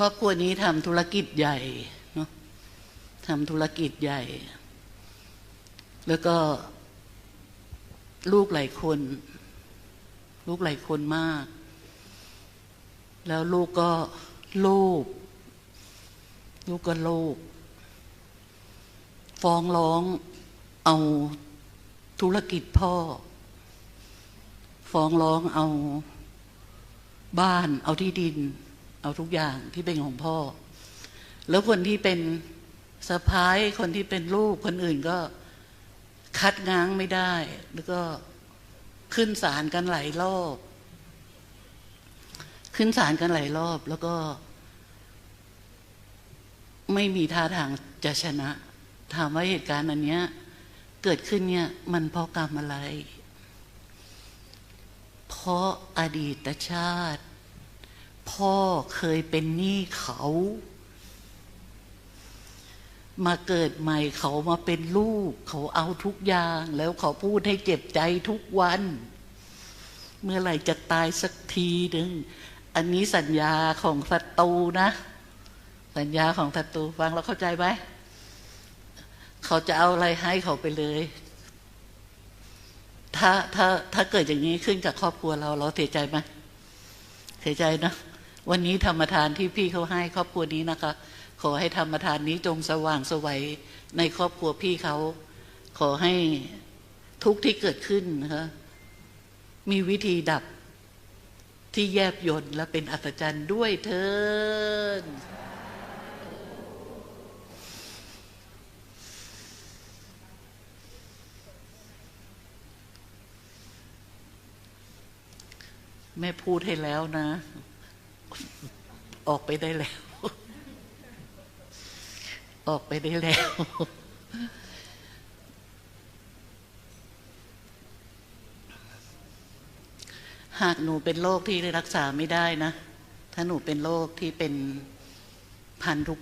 ครอบครัวนี้ทำธุรกิจใหญ่เนาะทำธุรกิจใหญ่ แล้วก็ลูกหลายคน ลูกหลายคนมาก แล้วลูกก็โลภลูกก็โลภฟ้องร้องเอาธุรกิจพ่อ ฟ้องร้องเอาบ้านเอาที่ดิน เอาทุกอย่างที่เป็นของพ่อ แล้วคนที่เป็นสะพ้ายคนที่เป็นลูกคนอื่นก็คัดง้างไม่ได้ แล้วก็ขึ้นศาลกันหลายรอบ ขึ้นศาลกันหลายรอบ แล้วก็ ไม่มีท่าทางจะชนะ ถามว่าเหตุการณ์อันเนี้ย เกิดขึ้นเนี่ย มันเพราะกรรมอะไร เพราะอดีตชาติ พ่อเคยเป็นหนี้เขา มาเกิดใหม่เขามาเป็นลูก เขาเอาทุกอย่าง แล้วเขาพูดให้เจ็บใจทุกวัน เมื่อไหร่จะตายสักทีหนึ่ง อันนี้สัญญาของศัตรูนะ สัญญาของศัตรูฟังแล้วเข้าใจไหมเขาจะเอาอะไรให้เขาไปเลย ถ้าถ้าถ้าเกิดอย่างนี้ขึ้นกับครอบครัวเราเราเสียใจไหมเสียใจนะ วันนี้ธรรมทานที่พี่เขาให้ครอบครัวนี้นะคะ ขอให้ธรรมทานนี้จงสว่างสวัยในครอบครัวพี่เขา ขอให้ทุกที่เกิดขึ้นนะคะมีวิธีดับที่แยบยนต์และเป็นอัศจรรย์ด้วยเถินแม่พูดให้แล้วนะ ออกไปได้แล้ว ออกไปได้แล้ว หากหนูเป็นโรคที่รักษาไม่ได้นะ ถ้าหนูเป็นโรคที่เป็นพันธุก